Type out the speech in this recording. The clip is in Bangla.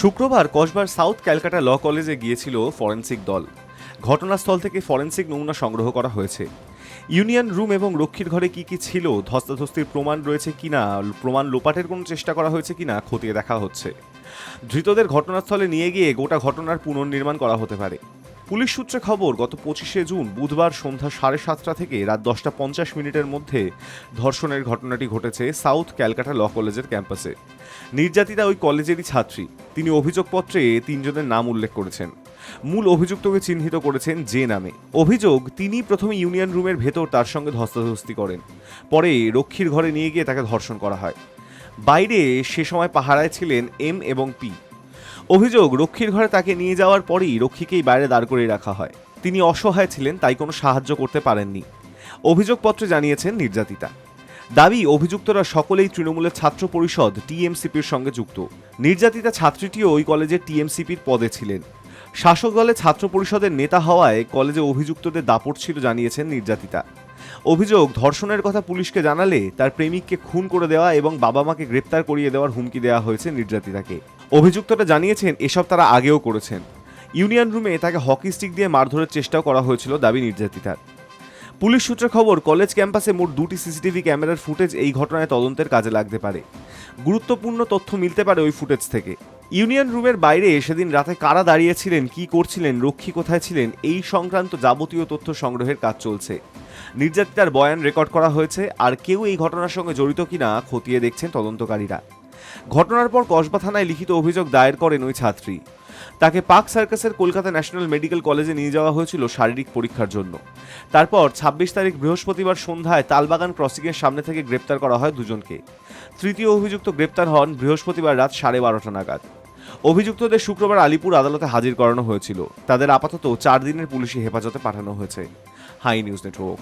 শুক্রবার কসবার সাউথ ক্যালকাটা ল কলেজে গিয়েছিল ফরেন্সিক দল। ঘটনাস্থল থেকে ফরেন্সিক নমুনা সংগ্রহ করা হয়েছে। ইউনিয়ন রুম এবং রক্ষীর ঘরে কি কি ছিল, ধস্তাধস্তির প্রমাণ রয়েছে কিনা, প্রমাণ লোপাটের কোনো চেষ্টা করা হয়েছে কিনা খতিয়ে দেখা হচ্ছে। ধৃতদের ঘটনাস্থলে নিয়ে গিয়ে গোটা ঘটনার পুনর্নির্মাণ করা হতে পারে। পুলিশ সূত্রে খবর, গত পঁচিশে জুন বুধবার সন্ধ্যা সাড়ে সাতটা থেকে রাত দশটা পঞ্চাশ মিনিটের মধ্যে ধর্ষণের ঘটনাটি ঘটেছে সাউথ ক্যালকাটা ল কলেজের ক্যাম্পাসে। নির্যাতিতা ওই কলেজেরই ছাত্রী। তিনি অভিযোগপত্রে তিনজনের নাম উল্লেখ করেছেন। মূল অভিযুক্তকে চিহ্নিত করেছেন যে নামে। অভিযোগ তিনি প্রথমে ইউনিয়ন রুমের ভেতর তার সঙ্গে ধস্তাধস্তি করেন। পরে রক্ষীর ঘরে নিয়ে গিয়ে তাকে ধর্ষণ করা হয়। বাইরে সে সময় পাহারায় ছিলেন এম এবং পি। অভিযোগ, রক্ষীর ঘরে তাকে নিয়ে যাওয়ার পরেই রক্ষীকেই বাইরে দাঁড় করিয়ে রাখা হয়। তিনি অসহায় ছিলেন, তাই কোনো সাহায্য করতে পারেননি। অভিযোগপত্রে জানিয়েছেন নির্যাতিতা। দাবি, অভিযুক্তরা সকলেই তৃণমূলের ছাত্র পরিষদ, টিএমসিপির সঙ্গে যুক্ত। নির্যাতিতা ছাত্রীটিও ওই কলেজের টিএমসিপির পদে ছিলেন। শাসক দলে ছাত্র পরিষদের নেতা হওয়ায় কলেজে অভিযুক্তদের দাপট ছিল জানিয়েছেন নির্যাতিতা। অভিযোগ, ধর্ষণের কথা পুলিশকে জানালে তার প্রেমিককে খুন করে দেওয়া এবং বাবা মাকে গ্রেপ্তার করিয়ে দেওয়ার হুমকি দেওয়া হয়েছে নির্যাতিতাকে। অভিযুক্তরা জানিয়েছেন, এসব তারা আগেও করেছেন। ইউনিয়ন রুমে তাকে হকি স্টিক দিয়ে মারধরের চেষ্টাও করা হয়েছিল দাবি নির্যাতিতার। পুলিশ সূত্রে খবর, কলেজ ক্যাম্পাসে মোট দুটি সিসিটিভি ক্যামেরার ফুটেজ এই ঘটনায় তদন্তের কাজে লাগতে পারে। গুরুত্বপূর্ণ তথ্য মিলতে পারে ওই ফুটেজ থেকে। ইউনিয়ন রুমের বাইরে সেদিন রাতে কারা দাঁড়িয়েছিলেন, কি করছিলেন, রক্ষী কোথায় ছিলেন, এই সংক্রান্ত যাবতীয় তথ্য সংগ্রহের কাজ চলছে। নির্যাতিতার বয়ান রেকর্ড করা হয়েছে, আর কেউ এই ঘটনার সঙ্গে জড়িত কিনা খতিয়ে দেখছেন তদন্তকারীরা। ঘটনার পর কসবা থানায় লিখিত অভিযোগ দায়ের করেন ওই ছাত্রী। তাকে পাক সার্কাসের কলকাতা ন্যাশনাল মেডিকেল কলেজে নিয়ে যাওয়া হয়েছিল শারীরিক পরীক্ষার জন্য। তারপর ছাব্বিশ তারিখ বৃহস্পতিবার সন্ধ্যায় তালবাগান ক্রসিংয়ের সামনে থেকে গ্রেপ্তার করা হয় দুজনকে। তৃতীয় অভিযুক্ত গ্রেপ্তার হন বৃহস্পতিবার রাত সাড়ে বারোটা নাগাদ। অভিযুক্তদের শুক্রবার আলিপুর আদালতে হাজির করানো হয়েছিল। তাদের আপাতত চার দিনের পুলিশি হেফাজতে পাঠানো হয়েছে। High news network.